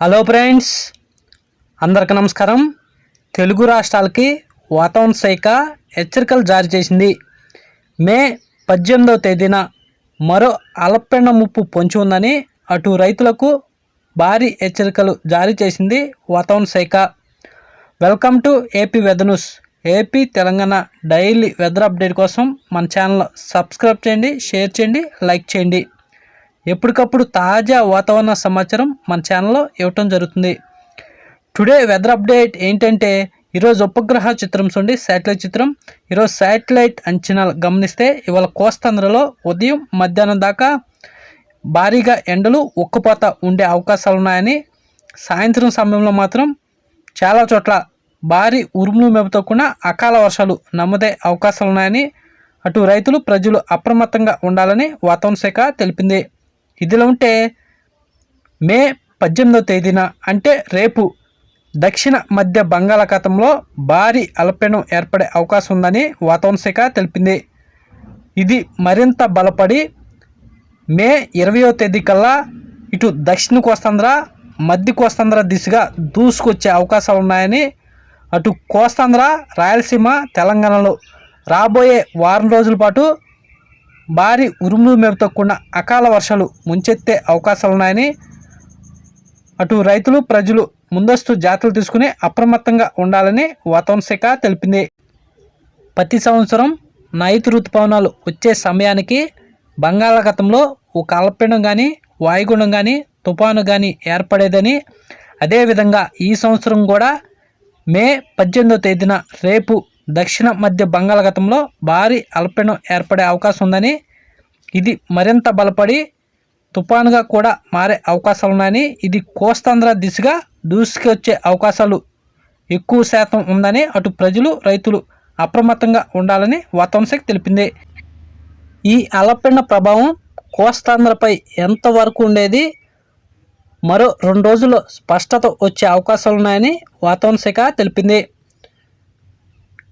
Hello friends అందరికి నమస్కారం. తెలుగు రాష్ట్రాలకి వాతావరణ శాఖ హెచ్చరికలు జారీ చేసింది. మే పద్దెనిమిదవ తేదీన మరో అలపెండ ముప్పు పొంచి ఉందని అటు రైతులకు భారీ హెచ్చరికలు జారీ చేసింది వాతావరణ శాఖ. Welcome to AP weather news AP Telangana daily weather update కోసం మన ఛానల్ సబ్స్క్రైబ్ చేయండి షేర్ చేయండి లైక్ చేయండి. ఎప్పటికప్పుడు తాజా వాతావరణ సమాచారం మన ఛానల్లో ఇవ్వటం జరుగుతుంది. టుడే వెదర్ అప్డేట్ ఏంటంటే ఈరోజు ఉపగ్రహ చిత్రం చూడండి శాటిలైట్ చిత్రం. ఈరోజు శాటిలైట్ అంచనాలు గమనిస్తే ఇవాళ కోస్తాంధ్రలో ఉదయం మధ్యాహ్నం దాకా భారీగా ఎండలు ఉక్కుపోత ఉండే అవకాశాలు ఉన్నాయని సాయంత్రం సమయంలో మాత్రం చాలా చోట్ల భారీ ఉరుములు మెరుపుతో కూడా అకాల వర్షాలు నమ్మదే అవకాశాలు ఉన్నాయని అటు రైతులు ప్రజలు అప్రమత్తంగా ఉండాలని వాతావరణ శాఖ తెలిపింది. ఇదిలో ఉంటే మే పద్దెనిమిదవ తేదీన అంటే రేపు దక్షిణ మధ్య బంగాళాఖాతంలో భారీ అల్పీడనం ఏర్పడే అవకాశం ఉందని వాతావరణ శాఖ తెలిపింది. ఇది మరింత బలపడి మే ఇరవయో తేదీ కల్లా ఇటు దక్షిణ కోస్తాంధ్ర మధ్య కోస్తాంధ్ర దిశగా దూసుకొచ్చే అవకాశాలు ఉన్నాయని అటు కోస్తాంధ్ర రాయలసీమ తెలంగాణలో రాబోయే వారం రోజుల పాటు భారీ ఉరుములు మేపుతో కూడిన అకాల వర్షాలు ముంచెత్తే అవకాశాలు ఉన్నాయని అటు రైతులు ప్రజలు ముందస్తు జాగ్రత్తలు తీసుకుని అప్రమత్తంగా ఉండాలని వాతావరణ శాఖ తెలిపింది. ప్రతి సంవత్సరం నైతు ఋతుపవనాలు వచ్చే సమయానికి బంగాళాఖాతంలో ఓ కాలపిండం కానీ వాయుగుండం కానీ తుఫాను కానీ ఏర్పడేదని అదేవిధంగా ఈ సంవత్సరం కూడా మే పద్దెనిమిదో తేదీన రేపు దక్షిణ మధ్య బంగాళాఖాతంలో భారీ అల్పపీడనం ఏర్పడే అవకాశం ఉందని ఇది మరింత బలపడి తుఫానుగా కూడా మారే అవకాశాలు ఉన్నాయని ఇది కోస్తాంధ్ర దిశగా దూసుకొచ్చే అవకాశాలు ఎక్కువ శాతం ఉందని అటు ప్రజలు రైతులు అప్రమత్తంగా ఉండాలని వాతావరణ శాఖ తెలిపింది. ఈ అలపిండ ప్రభావం కోస్తాంధ్రపై ఎంతవరకు ఉండేది మరో రెండు రోజుల్లో స్పష్టత వచ్చే అవకాశాలు ఉన్నాయని వాతావరణ శాఖ తెలిపింది.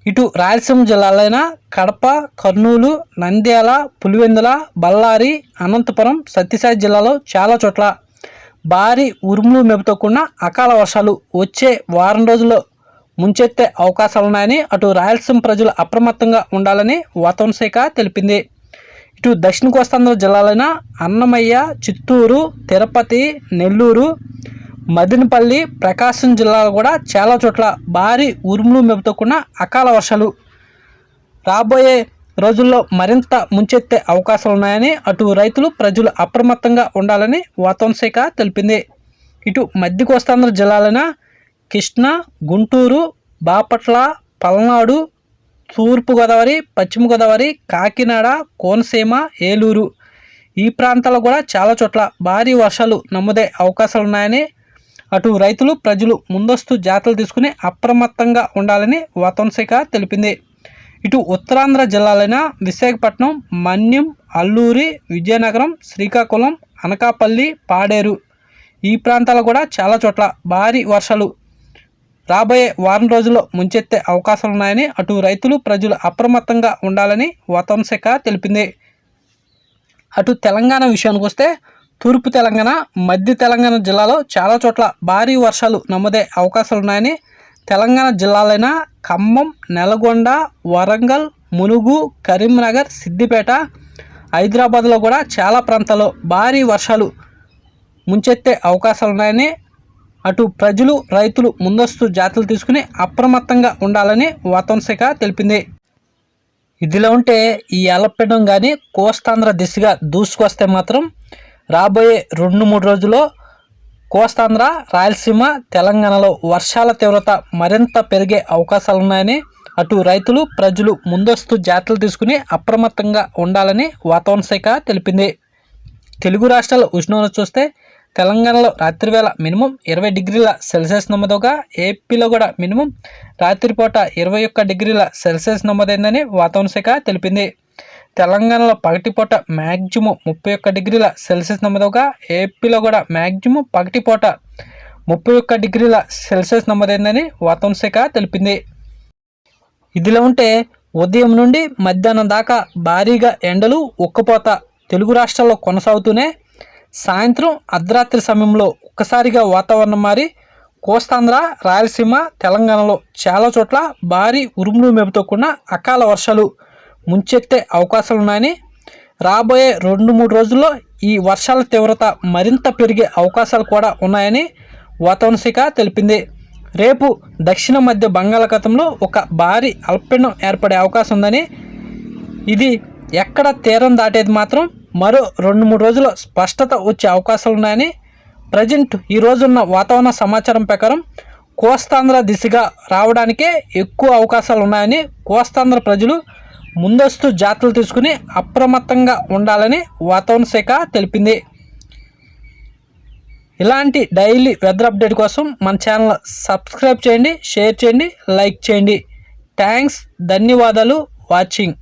ఇటు రాయలసీమ జిల్లాలైన కడప కర్నూలు నంద్యాల పులివెందుల బళ్ళారి అనంతపురం సత్యసాయి జిల్లాలో చాలా చోట్ల భారీ ఉరుములు మెరుపుతో కూడిన అకాల వర్షాలు వచ్చే వారం రోజుల్లో ముంచెత్తే అవకాశాలు ఉన్నాయని అటు రాయలసీమ ప్రజలు అప్రమత్తంగా ఉండాలని వాతావరణ శాఖ తెలిపింది. ఇటు దక్షిణ కోస్తాంధ్ర జిల్లాలైన అన్నమయ్య చిత్తూరు తిరుపతి నెల్లూరు మదినపల్లి ప్రకాశం జిల్లాలో కూడా చాలా చోట్ల భారీ ఉరుములు మెరుపుతో కూడిన అకాల వర్షాలు. రాబోయే రోజుల్లో మరింత ముంచెత్తే అవకాశాలు ఉన్నాయని అటు రైతులు ప్రజలు అప్రమత్తంగా ఉండాలని వాతావరణ శాఖ తెలిపింది. ఇటు మధ్య కోస్తాంధ్ర జిల్లాలైన కృష్ణా గుంటూరు బాపట్ల పల్నాడు తూర్పుగోదావరి పశ్చిమ గోదావరి కాకినాడ కోనసీమ ఏలూరు ఈ ప్రాంతాల్లో కూడా చాలా చోట్ల భారీ వర్షాలు నమోదే అవకాశాలు ఉన్నాయని అటు రైతులు ప్రజలు ముందస్తు జాగ్రత్తలు తీసుకుని అప్రమత్తంగా ఉండాలని వాతావరణ శాఖ తెలిపింది. ఇటు ఉత్తరాంధ్ర జిల్లాలైన విశాఖపట్నం మన్యం అల్లూరి విజయనగరం శ్రీకాకుళం అనకాపల్లి పాడేరు ఈ ప్రాంతాలు కూడా చాలా చోట్ల భారీ వర్షాలు రాబోయే వారం రోజుల్లో ముంచెత్తే అవకాశాలు ఉన్నాయని అటు రైతులు ప్రజలు అప్రమత్తంగా ఉండాలని వాతావరణ శాఖ తెలిపింది. అటు తెలంగాణ విషయానికి వస్తే తూర్పు తెలంగాణ మధ్య తెలంగాణ జిల్లాలో చాలా చోట్ల భారీ వర్షాలు నమోదే అవకాశాలున్నాయని తెలంగాణ జిల్లాలైన ఖమ్మం నల్గొండ వరంగల్ ములుగు కరీంనగర్ సిద్దిపేట హైదరాబాద్లో కూడా చాలా ప్రాంతాల్లో భారీ వర్షాలు ముంచెత్తే అవకాశాలున్నాయని అటు ప్రజలు రైతులు ముందస్తు జాగ్రత్తలు తీసుకుని అప్రమత్తంగా ఉండాలని వాతావరణ శాఖ తెలిపింది. ఇదిలో ఉంటే ఈ అలపెడం కానీ కోస్తాంధ్ర దిశగా దూసుకొస్తే మాత్రం రాబోయే రెండు మూడు రోజుల్లో కోస్తాంధ్ర రాయలసీమ తెలంగాణలో వర్షాల తీవ్రత మరింత పెరిగే అవకాశాలు ఉన్నాయని అటు రైతులు ప్రజలు ముందస్తు జాగ్రత్తలు తీసుకుని అప్రమత్తంగా ఉండాలని వాతావరణ శాఖ తెలిపింది. తెలుగు రాష్ట్రాల ఉష్ణోగ్రత చూస్తే తెలంగాణలో రాత్రివేళ మినిమం ఇరవై డిగ్రీల సెల్సియస్ నమోదుగా ఏపీలో కూడా మినిమం రాత్రిపూట ఇరవై ఒక్క డిగ్రీల సెల్సియస్ నమోదైందని వాతావరణ శాఖ తెలిపింది. తెలంగాణలో పగటిపూట మ్యాక్సిమం ముప్పై ఒక్క డిగ్రీల సెల్సియస్ నమోదవగా ఏపీలో కూడా మ్యాక్సిమం పగటిపూట ముప్పై ఒక్క డిగ్రీల సెల్సియస్ నమోదైందని వాతావరణ శాఖ తెలిపింది. ఇదిలో ఉంటే ఉదయం నుండి మధ్యాహ్నం దాకా భారీగా ఎండలు ఉక్కపోత తెలుగు రాష్ట్రాల్లో కొనసాగుతూనే సాయంత్రం అర్ధరాత్రి సమయంలో ఒక్కసారిగా వాతావరణం మారి కోస్తాంధ్ర రాయలసీమ తెలంగాణలో చాలా చోట్ల భారీ ఉరుములు మెరుపుతో కూడిన అకాల వర్షాలు ముంచెత్తే అవకాశాలు ఉన్నాయని రాబోయే రెండు మూడు రోజుల్లో ఈ వర్షాల తీవ్రత మరింత పెరిగే అవకాశాలు కూడా ఉన్నాయని వాతావరణ శాఖ తెలిపింది. రేపు దక్షిణ మధ్య బంగాళాఖాతంలో ఒక భారీ అల్పపీడనం ఏర్పడే అవకాశం ఉందని ఇది ఎక్కడ తీరం దాటేది మాత్రం మరో రెండు మూడు రోజుల్లో స్పష్టత వచ్చే అవకాశాలు ఉన్నాయని ప్రజెంట్ ఈ రోజున్న వాతావరణ సమాచారం ప్రకారం కోస్తాంధ్ర దిశగా రావడానికే ఎక్కువ అవకాశాలు ఉన్నాయని కోస్తాంధ్ర ప్రజలు ముందస్తు జాగ్రత్తలు తీసుకుని అప్రమత్తంగా ఉండాలని వాతావరణ శాఖ తెలిపింది. ఇలాంటి డైలీ వెదర్ అప్డేట్ కోసం మన ఛానల్ సబ్స్క్రైబ్ చేయండి షేర్ చేయండి లైక్ చేయండి. థ్యాంక్స్ ధన్యవాదాలు వాచింగ్.